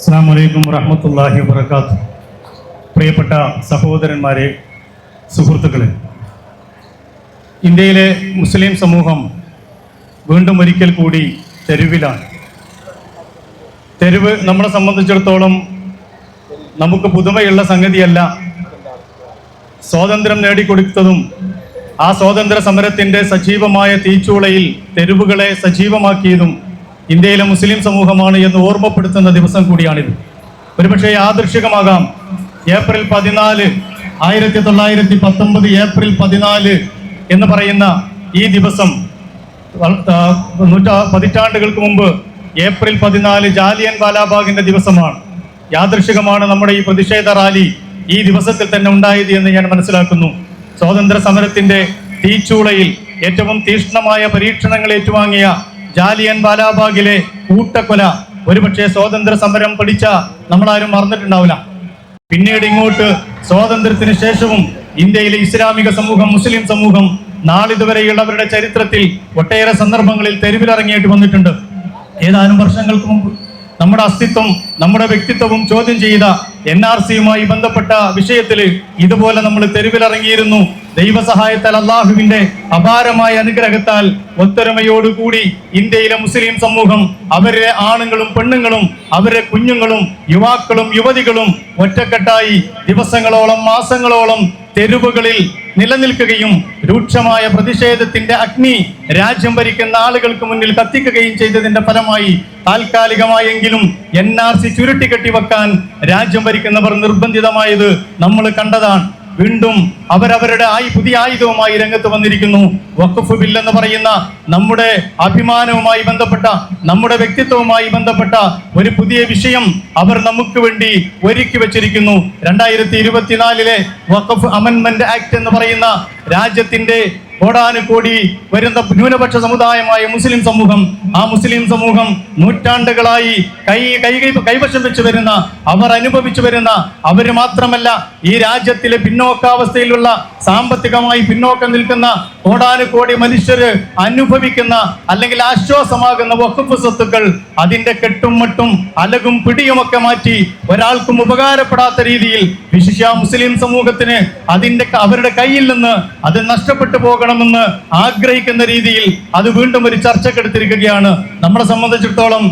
അസ്സാം വലൈക്കും വറഹമത്തല്ലാഹി വബർക്കാത്തു പ്രിയപ്പെട്ട സഹോദരന്മാരെ സുഹൃത്തുക്കളെ ഇന്ത്യയിലെ മുസ്ലിം സമൂഹം വീണ്ടും ഒരിക്കൽ കൂടി തെരുവിലാണ്. തെരുവ് നമ്മളെ സംബന്ധിച്ചിടത്തോളം നമുക്ക് പുതുമയുള്ള സംഗതിയല്ല. സ്വാതന്ത്ര്യം നേടിക്കൊടുത്തതും ആ സ്വാതന്ത്ര്യ സമരത്തിന്റെ സജീവമായ തീച്ചൂളയിൽ തെരുവുകളെ സജീവമാക്കിയതും ഇന്ത്യയിലെ മുസ്ലിം സമൂഹമാണ് എന്ന് ഓർമ്മപ്പെടുത്തുന്ന ദിവസം കൂടിയാണിത്. ഒരുപക്ഷെ യാദൃശികമാകാം. ഏപ്രിൽ പതിനാല് ആയിരത്തി തൊള്ളായിരത്തി പത്തൊമ്പത് ഏപ്രിൽ പതിനാല് എന്ന് പറയുന്ന ഈ ദിവസം നൂറ്റാ പതിറ്റാണ്ടുകൾക്ക് മുമ്പ് ഏപ്രിൽ പതിനാല് ജാലിയൻ വാലാബാഗിന്റെ ദിവസമാണ്. യാദൃശികമാണ് നമ്മുടെ ഈ പ്രതിഷേധ റാലി ഈ ദിവസത്തിൽ തന്നെ ഉണ്ടായത് എന്ന് ഞാൻ മനസ്സിലാക്കുന്നു. സ്വാതന്ത്ര്യ സമരത്തിന്റെ തീച്ചൂളയിൽ ഏറ്റവും തീക്ഷ്ണമായ പരീക്ഷണങ്ങൾ ഏറ്റുവാങ്ങിയ ജാലിയൻ ബാലാബാഗിലെ കൂട്ടക്കൊല. ഒരുപക്ഷെ സ്വാതന്ത്ര്യ സമരം പഠിച്ച നമ്മളാരും മറന്നിട്ടുണ്ടാവില്ല. പിന്നീട് ഇങ്ങോട്ട് സ്വാതന്ത്ര്യത്തിന് ശേഷവും ഇന്ത്യയിലെ ഇസ്ലാമിക സമൂഹം മുസ്ലിം സമൂഹം നാളിതുവരെയുള്ളവരുടെ ചരിത്രത്തിൽ ഒട്ടേറെ സന്ദർഭങ്ങളിൽ തെരുവിലിറങ്ങിയിട്ട് വന്നിട്ടുണ്ട്. ഏതാനും വർഷങ്ങൾക്ക് മുമ്പ് നമ്മുടെ അസ്തിത്വം നമ്മുടെ വ്യക്തിത്വവും ചോദ്യം ചെയ്ത എൻ ആർ സിയുമായി ബന്ധപ്പെട്ട വിഷയത്തിൽ ഇതുപോലെ നമ്മൾ തെരുവിലിറങ്ങിയിരുന്നു. ദൈവസഹായത്താൽ അള്ളാഹുവിന്റെ അപാരമായ അനുഗ്രഹത്താൽ ഒത്തൊരുമയോടുകൂടി ഇന്ത്യയിലെ മുസ്ലിം സമൂഹം അവരെ ആണുങ്ങളും പെണ്ണുങ്ങളും അവരുടെ കുഞ്ഞുങ്ങളും യുവാക്കളും യുവതികളും ഒറ്റക്കെട്ടായി ദിവസങ്ങളോളം മാസങ്ങളോളം തെരുവുകളിൽ നിലനിൽക്കുകയും രൂക്ഷമായ പ്രതിഷേധത്തിന്റെ അഗ്നി രാജ്യം ഭരിക്കുന്ന ആളുകൾക്ക് മുന്നിൽ കത്തിക്കുകയും ചെയ്തതിന്റെ ഫലമായി താൽക്കാലികമായെങ്കിലും എൻ ആർ സി ചുരുട്ടിക്കെട്ടി വെക്കാൻ രാജ്യം ഭരിക്കുന്നവർ നിർബന്ധിതമായത് നമ്മൾ കണ്ടതാണ്. വീണ്ടും അവരവരുടെ ആയി പുതിയ ആയുധവുമായി രംഗത്ത് വന്നിരിക്കുന്നു. വഖഫ് ബിൽ എന്ന് പറയുന്ന നമ്മുടെ അഭിമാനവുമായി ബന്ധപ്പെട്ട നമ്മുടെ വ്യക്തിത്വവുമായി ബന്ധപ്പെട്ട ഒരു പുതിയ വിഷയം അവർ നമുക്ക് വേണ്ടി ഒരുക്കി വെച്ചിരിക്കുന്നു. രണ്ടായിരത്തി ഇരുപത്തിനാലിലെ വഖഫ് അമെന്മെന്റ് ആക്ട് എന്ന് പറയുന്ന രാജ്യത്തിന്റെ കോടാനുകോടി വരുന്ന ന്യൂനപക്ഷ സമുദായമായ മുസ്ലിം സമൂഹം ആ മുസ്ലിം സമൂഹം നൂറ്റാണ്ടുകളായി കൈ കൈ കൈവശം വെച്ച് വരുന്ന അവർ അനുഭവിച്ചു വരുന്ന അവർ മാത്രമല്ല ഈ രാജ്യത്തിലെ പിന്നോക്കാവസ്ഥയിലുള്ള സാമ്പത്തികമായി പിന്നോക്കം നിൽക്കുന്ന കോടാനുകോടി മനുഷ്യര് അനുഭവിക്കുന്ന അല്ലെങ്കിൽ ആശ്വാസമാകുന്ന വഖഫ് സ്വത്തുക്കൾ അതിന്റെ കെട്ടും മട്ടും അലകും പിടിയുമൊക്കെ മാറ്റി ഒരാൾക്കും ഉപകാരപ്പെടാത്ത രീതിയിൽ വിശിഷ്യ മുസ്ലിം സമൂഹത്തിന് അതിന്റെ അവരുടെ കയ്യിൽ നിന്ന് അത് നഷ്ടപ്പെട്ടു പോകണമെന്ന് ആഗ്രഹിക്കുന്ന രീതിയിൽ അത് വീണ്ടും ഒരു ചർച്ചക്കെടുത്തിരിക്കുകയാണ് നമ്മളെ സംബന്ധിച്ചിടത്തോളം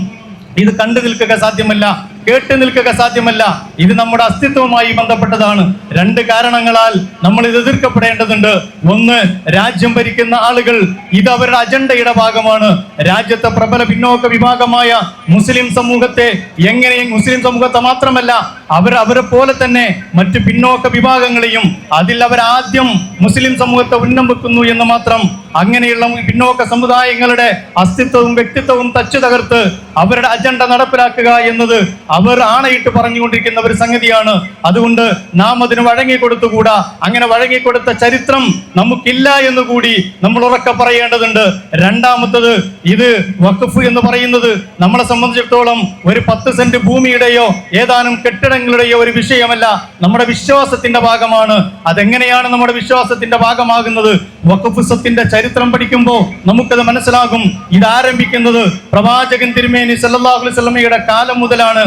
ഇത് കണ്ടു നിൽക്കുക സാധ്യമല്ല കേട്ടു നിൽക്കുക സാധ്യമല്ല. ഇത് നമ്മുടെ അസ്തിത്വമായി ബന്ധപ്പെട്ടതാണ്. രണ്ട് കാരണങ്ങളാൽ നമ്മൾ ഇത് എതിർക്കപ്പെടേണ്ടതുണ്ട്. ഒന്ന് രാജ്യം ഭരിക്കുന്ന ആളുകൾ ഇത് അവരുടെ അജണ്ടയുടെ ഭാഗമാണ്. രാജ്യത്തെ പ്രബല പിന്നോക്ക വിഭാഗമായ മുസ്ലിം സമൂഹത്തെ എങ്ങനെ മുസ്ലിം സമൂഹത്തെ മാത്രമല്ല അവർ അവരെ പോലെ തന്നെ മറ്റ് പിന്നോക്ക വിഭാഗങ്ങളെയും അതിൽ അവർ ആദ്യം മുസ്ലിം സമൂഹത്തെ ഉന്നം വെക്കുന്നു എന്ന് മാത്രം അങ്ങനെയുള്ള പിന്നോക്ക സമുദായങ്ങളുടെ അസ്തിത്വവും വ്യക്തിത്വവും തച്ചു തകർത്ത് അവരുടെ അജണ്ട നടപ്പിലാക്കുക എന്നത് അവർ ആണയിട്ട് പറഞ്ഞുകൊണ്ടിരിക്കുന്ന ഒരു സംഗതിയാണ്. അതുകൊണ്ട് നാം അതിന് വഴങ്ങിക്കൊടുത്തുകൂടാ അങ്ങനെ വഴങ്ങി കൊടുത്ത ചരിത്രം നമുക്കില്ല എന്ന് കൂടി നമ്മൾ ഉറക്കെ പറയേണ്ടതുണ്ട്. രണ്ടാമത്തത് ഇത് വഖഫ് എന്ന് പറയുന്നത് നമ്മളെ സംബന്ധിച്ചിടത്തോളം ഒരു പത്ത് സെന്റ് ഭൂമിയുടെയോ ഏതാനും കെട്ടിടങ്ങളുടെയോ ഒരു വിഷയമല്ല. നമ്മുടെ വിശ്വാസത്തിന്റെ ഭാഗമാണ്. അതെങ്ങനെയാണ് നമ്മുടെ വിശ്വാസത്തിന്റെ ഭാഗമാകുന്നത്? വഖഫ് സ്വത്തിന്റെ ചരിത്രം പഠിക്കുമ്പോൾ നമുക്കത് മനസ്സിലാകും. ഇത് ആരംഭിക്കുന്നത് പ്രവാചകൻ തിരുമേനി വസല്ലമയുടെ കാലം മുതലാണ്.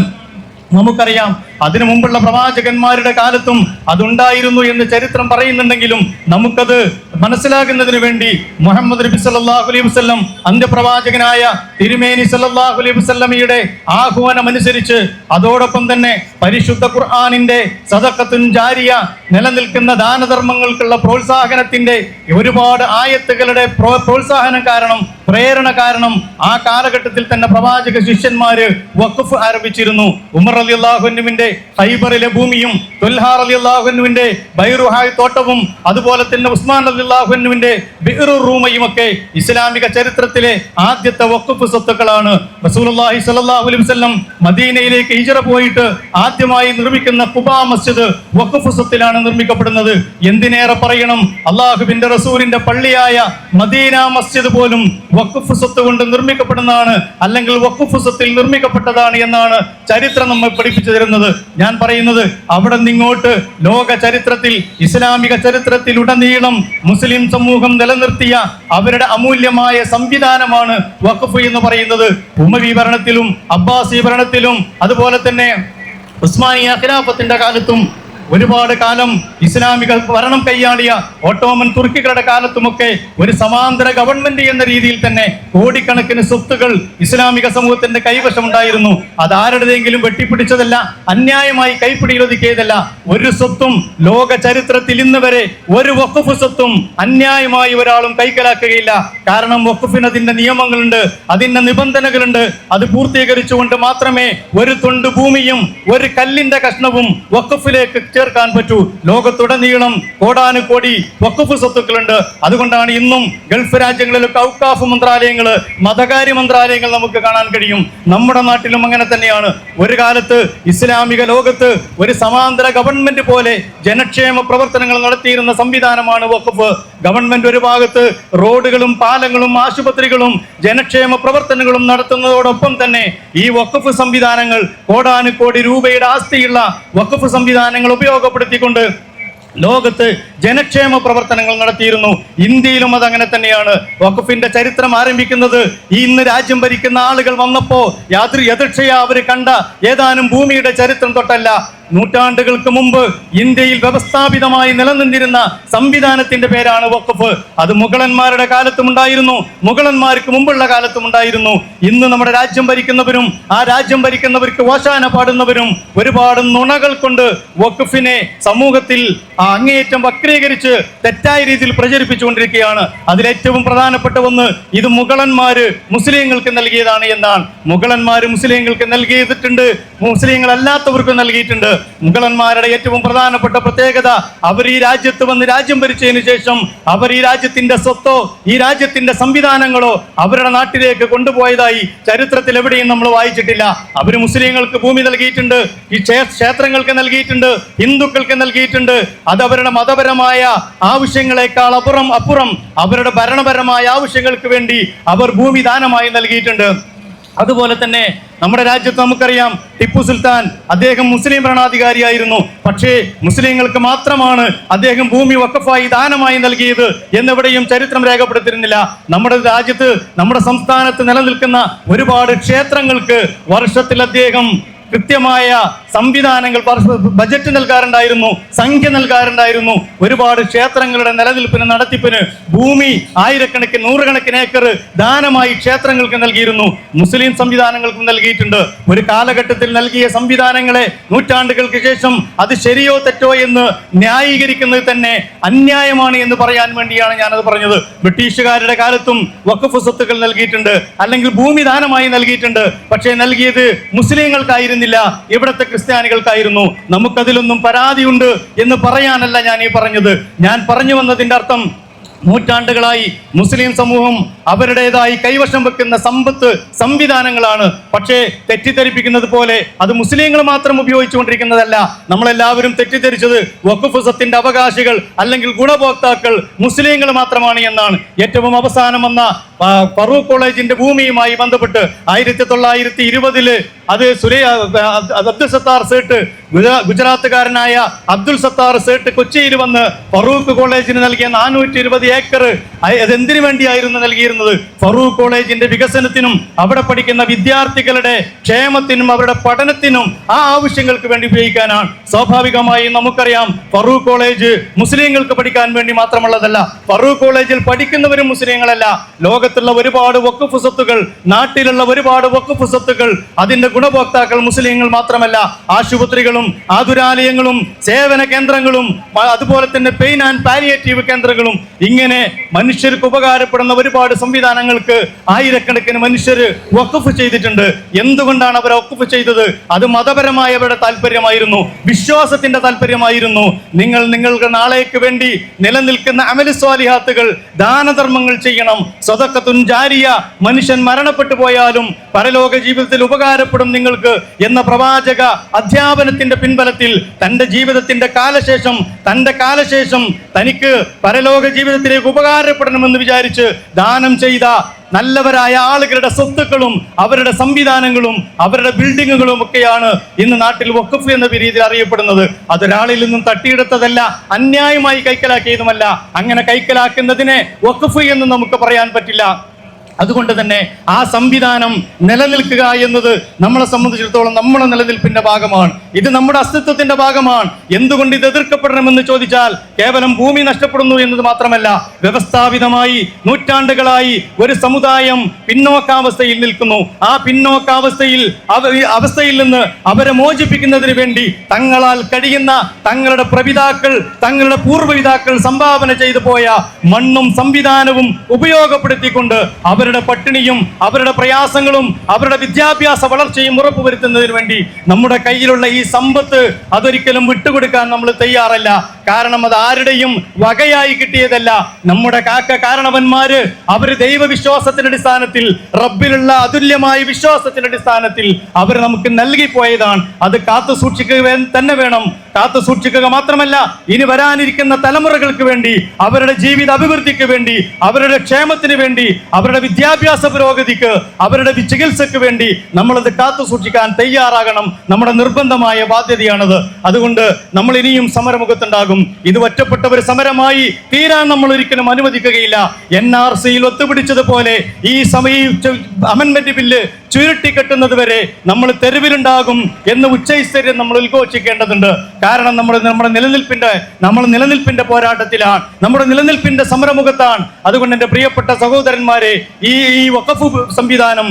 നമുക്കറിയാം അതിനു മുമ്പുള്ള പ്രവാചകന്മാരുടെ കാലത്തും അതുണ്ടായിരുന്നു എന്ന് ചരിത്രം പറയുന്നുണ്ടെങ്കിലും നമുക്കത് മനസ്സിലാകുന്നതിന് വേണ്ടി മുഹമ്മദ് നബി സല്ലല്ലാഹു അലൈഹി വസല്ലം അന്ത്യപ്രവാചകനായ തിരുമേനി സല്ലല്ലാഹു അലൈഹി വസല്ലമയുടെ ആഹ്വാനം അനുസരിച്ച് അതോടൊപ്പം തന്നെ പരിശുദ്ധ ഖുർആനിന്റെ സദഖത്തുൻ ജാരിയ നിലനിൽക്കുന്ന ദാനധർമ്മങ്ങൾക്കുള്ള പ്രോത്സാഹനത്തിന്റെ ഒരുപാട് ആയത്തുകളുടെ പ്രോ- പ്രോത്സാഹനം കാരണം പ്രേരണ കാരണം ആ കാലഘട്ടത്തിൽ തന്നെ പ്രവാചക ശിഷ്യന്മാര് വഖഫ് ആരംഭിച്ചിരുന്നു. ഉമർ അലി അള്ളാഹുവിന്റെ ഹൈബറിലെ ഭൂമിയും ദുൽഹാർ അലി അള്ളാഹുവിന്റെ ബൈറുഹായ് തോട്ടവും അതുപോലെ തന്നെ ഉസ്മാൻ അലി അള്ളാഹുവിന്റെ ബിഹ്റു റൂമയും ഒക്കെ ഇസ്ലാമിക ചരിത്രത്തിലെ ആദ്യത്തെ വക്കുപ്പ് സ്വത്തുക്കളാണ്. റസൂലുള്ളാഹി സ്വല്ലല്ലാഹു അലൈഹി വസല്ലം മദീനയിലേക്ക് ഹിജറ പോയിട്ട് ആദ്യമായി നിർമ്മിക്കുന്ന കുബാ മസ്ജിദ് വഖഫ് സ്വത്തിലാണ് നിർമ്മിക്കപ്പെടുന്നത്. എന്തിനേറെ പറയണം? അള്ളാഹുവിന്റെ റസൂലിന്റെ പള്ളിയായ മദീന മസ്ജിദ് പോലും വഖഫ് സ്വത്ത് കൊണ്ട് നിർമ്മിക്കപ്പെടുന്നതാണ്. അല്ലെങ്കിൽ വഖഫ് സ്വത്തിൽ നിർമ്മിക്കപ്പെട്ടതാണ് എന്നാണ് ചരിത്രം നമ്മെ പഠിപ്പിച്ചു തരുന്നത്. ഞാൻ പറയുന്നത് അവിടെ നിന്നിങ്ങോട്ട് ലോക ചരിത്രത്തിൽ ഇസ്ലാമിക ചരിത്രത്തിൽ ഉടനീളം മുസ്ലിം സമൂഹം നിലനിർത്തിയ അവരുടെ അമൂല്യമായ സംവിധാനമാണ് വഖഫ് എന്ന് പറയുന്നത്. ഉമവി ഭരണത്തിലും അബ്ബാസി ഭരണത്തിലും അതുപോലെ തന്നെ ഉസ്മാനിയ ഖിലാഫത്തിന്റെ കാലത്തും ഒരുപാട് കാലം ഇസ്ലാമിക ഭരണം കൈയാളിയ ഓട്ടോമൻ തുർക്കികളുടെ കാലത്തുമൊക്കെ ഒരു സമാന്തര ഗവൺമെന്റ് എന്ന രീതിയിൽ തന്നെ കോടിക്കണക്കിന് സ്വത്തുകൾ ഇസ്ലാമിക സമൂഹത്തിന്റെ കൈവശമുണ്ടായിരുന്നു. അത് ആരുടേതെങ്കിലും വെട്ടിപ്പിടിച്ചതല്ല അന്യായമായി കൈപ്പിടിയിൽ ഒതുക്കിയതല്ല ഒരു സ്വത്തും ലോക ചരിത്രത്തിൽ ഇന്ന് വരെ ഒരു വഖഫ് സ്വത്തും അന്യായമായി ഒരാളും കൈക്കലാക്കുകയില്ല. കാരണം വക്കുഫിന് അതിന്റെ നിയമങ്ങളുണ്ട് അതിന്റെ നിബന്ധനകളുണ്ട്. അത് പൂർത്തീകരിച്ചുകൊണ്ട് മാത്രമേ ഒരു തുണ്ട് ഭൂമിയും ഒരു കല്ലിന്റെ കഷ്ണവും വഖഫിലേക്ക് ചേർക്കാൻ പറ്റൂ. ലോകത്തുടനീളം കോടാനുകോടി വഖഫ് സ്വത്തുക്കളുണ്ട്. അതുകൊണ്ടാണ് ഇന്നും ഗൾഫ് രാജ്യങ്ങളിലൊക്കെ ഔക്കാഫ് മന്ത്രാലയങ്ങൾ മതകാര്യ മന്ത്രാലയങ്ങൾ നമുക്ക് കാണാൻ കഴിയും. നമ്മുടെ നാട്ടിലും അങ്ങനെ തന്നെയാണ്. ഒരു കാലത്ത് ഇസ്ലാമിക ലോകത്ത് ഒരു സമാന്തര ഗവൺമെന്റ് പോലെ ജനക്ഷേമ പ്രവർത്തനങ്ങൾ നടത്തിയിരുന്ന സംവിധാനമാണ് വഖഫ്. ഗവൺമെന്റ് ഒരു ഭാഗത്ത് റോഡുകളും പാലങ്ങളും ആശുപത്രികളും ജനക്ഷേമ പ്രവർത്തനങ്ങളും നടത്തുന്നതോടൊപ്പം തന്നെ ഈ വഖഫ് സംവിധാനങ്ങൾ കോടാനുകോടി രൂപയുടെ ആസ്തിയുള്ള വഖഫ് സംവിധാനങ്ങൾ ഉപയോഗപ്പെടുത്തിക്കൊണ്ട് ലോകത്ത് ജനക്ഷേമ പ്രവർത്തനങ്ങൾ നടത്തിയിരുന്നു. ഇന്ത്യയിലും അത് അങ്ങനെ തന്നെയാണ്. വഖഫിന്റെ ചരിത്രം ആരംഭിക്കുന്നത് ഇന്ന് രാജ്യം ഭരിക്കുന്ന ആളുകൾ വന്നപ്പോ യാതൊരു യദക്ഷയ അവർ കണ്ട ഏതാനും ഭൂമിയുടെ ചരിത്രം തൊട്ടല്ല. നൂറ്റാണ്ടുകൾക്ക് മുമ്പ് ഇന്ത്യയിൽ വ്യവസ്ഥാപിതമായി നിലനിന്നിരുന്ന സംവിധാനത്തിന്റെ പേരാണ് വഖഫ്. അത് മുഗളന്മാരുടെ കാലത്തും ഉണ്ടായിരുന്നു മുഗളന്മാർക്ക് മുമ്പുള്ള കാലത്തും ഉണ്ടായിരുന്നു. ഇന്ന് നമ്മുടെ രാജ്യം ഭരിക്കുന്നവരും ആ രാജ്യം ഭരിക്കുന്നവർക്ക് ഓശാന പാടുന്നവരും ഒരുപാട് നുണകൾ കൊണ്ട് വഖഫിനെ സമൂഹത്തിൽ അങ്ങേയറ്റം വക്രീകരിച്ച് തെറ്റായ രീതിയിൽ പ്രചരിപ്പിച്ചുകൊണ്ടിരിക്കുകയാണ്. അതിലേറ്റവും പ്രധാനപ്പെട്ട ഒന്ന് ഇത് മുഗളന്മാര് മുസ്ലിങ്ങൾക്ക് നൽകിയതാണ് എന്നാണ്. മുഗളന്മാര് മുസ്ലിങ്ങൾക്ക് നൽകിയിട്ടുണ്ട് മുസ്ലിങ്ങൾ അല്ലാത്തവർക്ക് നൽകിയിട്ടുണ്ട്. മുഗളന്മാരുടെ ഏറ്റവും പ്രധാനപ്പെട്ട പ്രത്യേകത അവർ ഈ രാജ്യത്ത് വന്ന് രാജ്യം ഭരിച്ചതിന് ശേഷം അവർ ഈ രാജ്യത്തിന്റെ സ്വത്തോ ഈ രാജ്യത്തിന്റെ സംവിധാനങ്ങളോ അവരുടെ നാട്ടിലേക്ക് കൊണ്ടുപോയതായി ചരിത്രത്തിൽ എവിടെയും നമ്മൾ വായിച്ചിട്ടില്ല. അവർ മുസ്ലിങ്ങൾക്ക് ഭൂമി നൽകിയിട്ടുണ്ട് ഈ ക്ഷേത്രങ്ങൾക്ക് നൽകിയിട്ടുണ്ട് ഹിന്ദുക്കൾക്ക് നൽകിയിട്ടുണ്ട്. അത് അവരുടെ മതപരമായ ആവശ്യങ്ങളെക്കാൾ അപ്പുറം അപ്പുറം അവരുടെ ഭരണപരമായ ആവശ്യങ്ങൾക്ക് വേണ്ടി അവർ ഭൂമി ദാനമായി നൽകിയിട്ടുണ്ട്. അതുപോലെ തന്നെ നമ്മുടെ രാജ്യത്ത് നമുക്കറിയാം ടിപ്പു സുൽത്താൻ അദ്ദേഹം മുസ്ലിം ഭരണാധികാരിയായിരുന്നു. പക്ഷേ മുസ്ലിങ്ങൾക്ക് മാത്രമാണ് അദ്ദേഹം ഭൂമി വക്കഫായി ദാനമായി നൽകിയത് എന്നെവിടെയും ചരിത്രം രേഖപ്പെടുത്തിയിരുന്നില്ല. നമ്മുടെ രാജ്യത്ത് നമ്മുടെ സംസ്ഥാനത്ത് നിലനിൽക്കുന്ന ഒരുപാട് ക്ഷേത്രങ്ങൾക്ക് വർഷത്തിൽ അദ്ദേഹം കൃത്യമായ സംവിധാനങ്ങൾ ബജറ്റ് നൽകാറുണ്ടായിരുന്നു സംഖ്യ നൽകാറുണ്ടായിരുന്നു. ഒരുപാട് ക്ഷേത്രങ്ങളുടെ നിലനിൽപ്പിന് നടത്തിപ്പിന് ഭൂമി ആയിരക്കണക്കിന് നൂറുകണക്കിന് ഏക്കർ ദാനമായി ക്ഷേത്രങ്ങൾക്ക് നൽകിയിരുന്നു. മുസ്ലിം സംവിധാനങ്ങൾക്കും നൽകിയിട്ടുണ്ട്. ഒരു കാലഘട്ടത്തിൽ നൽകിയ സംവിധാനങ്ങളെ നൂറ്റാണ്ടുകൾക്ക് ശേഷം അത് ശരിയോ തെറ്റോ എന്ന് ന്യായീകരിക്കുന്നത് തന്നെ അന്യായമാണ് എന്ന് പറയാൻ വേണ്ടിയാണ് ഞാനത് പറഞ്ഞത്. ബ്രിട്ടീഷുകാരുടെ കാലത്തും വഖഫ് സ്വത്തുക്കൾ നൽകിയിട്ടുണ്ട്. അല്ലെങ്കിൽ ഭൂമി ദാനമായി നൽകിയിട്ടുണ്ട്. പക്ഷേ നൽകിയത് മുസ്ലിങ്ങൾക്കായിരുന്നില്ല ഇവിടുത്തെ ക്രിസ്ത്യാനികൾക്കായിരുന്നു? നമുക്കതിലൊന്നും പരാതിയുണ്ട് എന്ന് പറയാനല്ല ഞാൻ ഈ പറഞ്ഞത്. ഞാൻ പറഞ്ഞു വന്നതിന്റെ അർത്ഥം നൂറ്റാണ്ടുകളായി മുസ്ലിം സമൂഹം അവരുടേതായി കൈവശം വെക്കുന്ന സമ്പത്ത് സംവിധാനങ്ങളാണ്. പക്ഷേ തെറ്റിദ്ധരിപ്പിക്കുന്നത് പോലെ അത് മുസ്ലിങ്ങൾ മാത്രം ഉപയോഗിച്ചുകൊണ്ടിരിക്കുന്നതല്ല. നമ്മളെല്ലാവരും തെറ്റിദ്ധരിച്ചത് വഖഫ് അവകാശികൾ അല്ലെങ്കിൽ ഗുണഭോക്താക്കൾ മുസ്ലിങ്ങൾ മാത്രമാണ് എന്നാണ്. ഏറ്റവും അവസാനം വന്ന ഫറൂഖ് കോളേജിന്റെ ഭൂമിയുമായി ബന്ധപ്പെട്ട് ആയിരത്തി തൊള്ളായിരത്തി ഇരുപതിൽ അത് ആ, അബ്ദുൽ സത്താർ സേട്ട് ഗുജ- ഗുജറാത്തുകാരനായ അബ്ദുൽ സത്താർ സേട്ട് കൊച്ചിയിൽ വന്ന് ഫറൂഖ് കോളേജിന് നൽകിയ നാനൂറ്റി ഇരുപത് ഏക്കർ അതെന്തിനു വേണ്ടിയായിരുന്നു നൽകിയിരുന്നത്? ഫറൂഖ് കോളേജിന്റെ വികസനത്തിനും അവിടെ പഠിക്കുന്ന വിദ്യാർത്ഥികളുടെ ക്ഷേമത്തിനും അവരുടെ പഠനത്തിനും ആ ആവശ്യങ്ങൾക്ക് വേണ്ടി ഉപയോഗിക്കാനാണ്. സ്വാഭാവികമായി നമുക്കറിയാം ഫറൂഖ് കോളേജ് മുസ്ലിങ്ങൾക്ക് പഠിക്കാൻ വേണ്ടി മാത്രമുള്ളതല്ല. ഫറൂഖ് കോളേജിൽ പഠിക്കുന്നവരും മുസ്ലിങ്ങളല്ല. ലോകത്തുള്ള ഒരുപാട് വക്കുഫ് സ്വത്തുകൾ നാട്ടിലുള്ള ഒരുപാട് വക്കുഫ് സ്വത്തുകൾ അതിന്റെ ഗുണഭോക്താക്കൾ മുസ്ലിങ്ങൾ മാത്രമല്ല. ആശുപത്രികളും ആതുരാലയങ്ങളും സേവന കേന്ദ്രങ്ങളും അതുപോലെ തന്നെ പെയിൻ ആൻഡ് പാലിയേറ്റീവ് കേന്ദ്രങ്ങളും മനുഷ്യർക്ക് ഉപകാരപ്പെടുന്ന ഒരുപാട് സംവിധാനങ്ങൾക്ക് ആയിരക്കണക്കിന് മനുഷ്യർ വക്കുഫ് ചെയ്തിട്ടുണ്ട്. എന്തുകൊണ്ടാണ് അവർ വക്കുഫ് ചെയ്തത്? അത് മതപരമായ അവരുടെ താല്പര്യമായിരുന്നു. വിശ്വാസത്തിന്റെ താല്പര്യമായിരുന്നു. നിങ്ങൾ നിങ്ങൾക്ക് നാളേക്ക് വേണ്ടി നിലനിൽക്കുന്ന അമലസ്വാലിഹാത്തുകൾ ദാനധർമ്മങ്ങൾ ചെയ്യണം. സ്വതക്കത്തുൻ ജാരിയ. മനുഷ്യൻ മരണപ്പെട്ടു പോയാലും പരലോക ജീവിതത്തിൽ ഉപകാരപ്പെടും നിങ്ങൾക്ക് എന്ന പ്രവാചക അധ്യാപനത്തിന്റെ പിൻബലത്തിൽ തന്റെ ജീവിതത്തിന്റെ കാലശേഷം തന്റെ കാലശേഷം തനിക്ക് പരലോക ജീവിതത്തിലേക്ക് ഉപകാരപ്പെടണമെന്ന് വിചാരിച്ച് ദാനം ചെയ്ത നല്ലവരായ ആളുകളുടെ സ്വത്തുക്കളും അവരുടെ സംവിധാനങ്ങളും അവരുടെ ബിൽഡിങ്ങുകളും ഒക്കെയാണ് ഇന്ന് നാട്ടിൽ വഖഫ് എന്ന രീതിയിൽ അറിയപ്പെടുന്നത്. അതൊരാളിൽ നിന്നും തട്ടിയെടുത്തതല്ല അന്യായമായി കൈക്കലാക്കിയതുമല്ല. അങ്ങനെ കൈക്കലാക്കുന്നതിനെ വഖഫ് എന്ന് നമുക്ക് പറയാൻ പറ്റില്ല. അതുകൊണ്ട് തന്നെ ആ സംവിധാനം നിലനിൽക്കുക എന്നത് നമ്മളെ സംബന്ധിച്ചിടത്തോളം നമ്മുടെ നിലനിൽപ്പിന്റെ ഭാഗമാണ്. ഇത് നമ്മുടെ അസ്തിത്വത്തിന്റെ ഭാഗമാണ്. എന്തുകൊണ്ട് ഇത് എതിർക്കപ്പെടണമെന്ന് ചോദിച്ചാൽ കേവലം ഭൂമി നഷ്ടപ്പെടുന്നു എന്നത് മാത്രമല്ല വ്യവസ്ഥാപിതമായി നൂറ്റാണ്ടുകളായി ഒരു സമുദായം പിന്നോക്കാവസ്ഥയിൽ നിൽക്കുന്നു. ആ പിന്നോക്കാവസ്ഥയിൽ അവസ്ഥയിൽ നിന്ന് അവരെ മോചിപ്പിക്കുന്നതിന് വേണ്ടി തങ്ങളാൽ കഴിയുന്ന തങ്ങളുടെ പ്രപിതാക്കൾ തങ്ങളുടെ പൂർവപിതാക്കൾ സംഭാവന ചെയ്തു പോയ മണ്ണും സംവിധാനവും ഉപയോഗപ്പെടുത്തിക്കൊണ്ട് അവരുടെ പട്ടിണിയും അവരുടെ പ്രയാസങ്ങളും അവരുടെ വിദ്യാഭ്യാസ വളർച്ചയും ഉറപ്പുവരുത്തുന്നതിന് വേണ്ടി നമ്മുടെ കയ്യിലുള്ള ഈ സമ്പത്ത് അതൊരിക്കലും വിട്ടുകൊടുക്കാൻ നമ്മൾ തയ്യാറല്ല. കാരണം അത് ആരുടെയും വകയായി കിട്ടിയതല്ല. നമ്മുടെ കാക്ക കാരണവന്മാര് അവർ ദൈവവിശ്വാസത്തിന്റെ അടിസ്ഥാനത്തിൽ റബ്ബിലുള്ള അതുല്യമായ വിശ്വാസത്തിന്റെ അടിസ്ഥാനത്തിൽ അവർ നമുക്ക് നൽകി പോയതാണ് അത് കാത്തു സൂക്ഷിക്കുക തന്നെ വേണം. കാത്തു സൂക്ഷിക്കുക മാത്രമല്ല ഇനി വരാനിരിക്കുന്ന തലമുറകൾക്ക് വേണ്ടി അവരുടെ ജീവിത അഭിവൃദ്ധിക്ക് വേണ്ടി അവരുടെ ക്ഷേമത്തിന് വേണ്ടി അവരുടെ വിദ്യാഭ്യാസ പുരോഗതിക്ക് അവരുടെ ചികിത്സക്ക് വേണ്ടി നമ്മളത് കാത്തു സൂക്ഷിക്കാൻ തയ്യാറാകണം. നമ്മുടെ നിർബന്ധമായ ബാധ്യതയാണത്. അതുകൊണ്ട് നമ്മൾ ഇനിയും സമരമുഖത്തുണ്ടാകും. ഇത് ഒറ്റപ്പെട്ട ഒരു സമരമായി തീരാൻ നമ്മൾ ഒരിക്കലും അനുവദിക്കുകയില്ല. എൻ ആർ സിയിൽ ഒത്തുപിടിച്ചതുപോലെ ഈ സമയ അമെന്മെന്റ് ബില്ല് ചുരുട്ടിക്കെട്ടുന്നത് വരെ നമ്മൾ തെരുവിലുണ്ടാകും എന്ന് ഉച്ചൈശ്വര്യം നമ്മൾ ഉദ്ഘോഷിക്കേണ്ടതുണ്ട്. കാരണം നമ്മൾ നമ്മുടെ നിലനിൽപ്പിന്റെ നമ്മൾ നിലനിൽപ്പിന്റെ പോരാട്ടത്തിലാണ്. നമ്മുടെ നിലനിൽപ്പിന്റെ സമരമുഖത്താണ്. അതുകൊണ്ട് എന്റെ പ്രിയപ്പെട്ട സഹോദരന്മാരെ ഈ ഈ വഖഫ് സംവിധാനം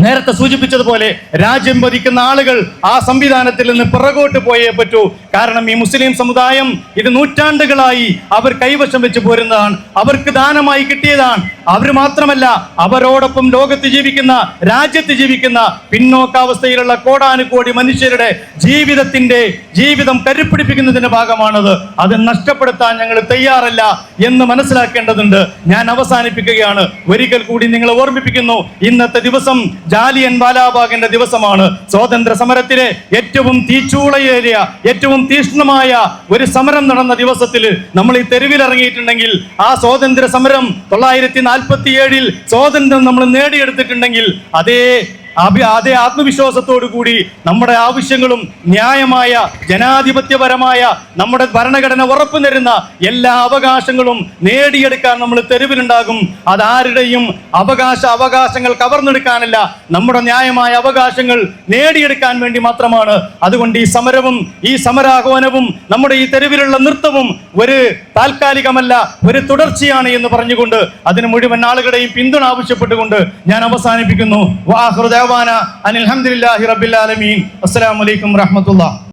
നേരത്തെ സൂചിപ്പിച്ചതുപോലെ രാജ്യം ഭരിക്കുന്ന ആളുകൾ ആ സംവിധാനത്തിൽ നിന്ന് പിറകോട്ട് പോയേ പറ്റൂ. കാരണം ഈ മുസ്ലിം സമുദായം ഇത് നൂറ്റാണ്ടുകളായി അവർ കൈവശം വെച്ച് പോരുന്നതാണ്. അവർക്ക് ദാനമായി കിട്ടിയതാണ്. അവർ മാത്രമല്ല അവരോടൊപ്പം ലോകത്ത് ജീവിക്കുന്ന രാജ്യത്ത് ജീവിക്കുന്ന പിന്നോക്കാവസ്ഥയിലുള്ള കോടാനുകോടി മനുഷ്യരുടെ ജീവിതത്തിന്റെ ജീവിതം കരുപ്പിടിപ്പിക്കുന്നതിന്റെ ഭാഗമാണത്. അത് നഷ്ടപ്പെടുത്താൻ ഞങ്ങൾ തയ്യാറല്ല എന്ന് മനസ്സിലാക്കേണ്ടതുണ്ട്. ഞാൻ അവസാനിപ്പിക്കുകയാണ്. ഒരിക്കൽ കൂടി നിങ്ങളെ ഓർമ്മിപ്പിക്കുന്നു. ഇന്നത്തെ ദിവസം ജാലിയൻ വാലാബാഗിന്റെ ദിവസമാണ്. സ്വാതന്ത്ര്യ സമരത്തിലെ ഏറ്റവും തീച്ചൂളയേറിയ ഏറ്റവും തീഷ്ണമായ ഒരു സമരം നടന്ന ദിവസത്തിൽ നമ്മൾ ഈ തെരുവിലിറങ്ങിയിട്ടുണ്ടെങ്കിൽ ആ സ്വാതന്ത്ര്യ സമരം തൊള്ളായിരത്തി നാൽപ്പത്തി ഏഴിൽ സ്വാതന്ത്ര്യം നമ്മൾ നേടിയെടുത്തിട്ടുണ്ടെങ്കിൽ അതേ അതേ ആത്മവിശ്വാസത്തോടു കൂടി നമ്മുടെ ആവശ്യങ്ങളും ന്യായമായ ജനാധിപത്യപരമായ നമ്മുടെ ഭരണഘടന ഉറപ്പു തരുന്ന എല്ലാ അവകാശങ്ങളും നേടിയെടുക്കാൻ നമ്മൾ തെരുവിലുണ്ടാകും. അതാരുടെയും അവകാശ അവകാശങ്ങൾ കവർന്നെടുക്കാനല്ല നമ്മുടെ ന്യായമായ അവകാശങ്ങൾ നേടിയെടുക്കാൻ വേണ്ടി മാത്രമാണ്. അതുകൊണ്ട് ഈ സമരവും ഈ സമരാഹ്വാനവും നമ്മുടെ ഈ തെരുവിലുള്ള നൃത്തവും ഒരു താൽക്കാലികമല്ല ഒരു തുടർച്ചയാണ് എന്ന് പറഞ്ഞുകൊണ്ട് അതിന് മുഴുവൻ ആളുകളുടെയും പിന്തുണ ആവശ്യപ്പെട്ടുകൊണ്ട് ഞാൻ അവസാനിപ്പിക്കുന്നു. വാഹൃദാന അനിൽഹമ്മദില്ലാഹി റബ്ബിൽ ആലമീൻ. അസ്സലാമു അലൈക്കും വറഹ്മത്തുള്ളാഹി.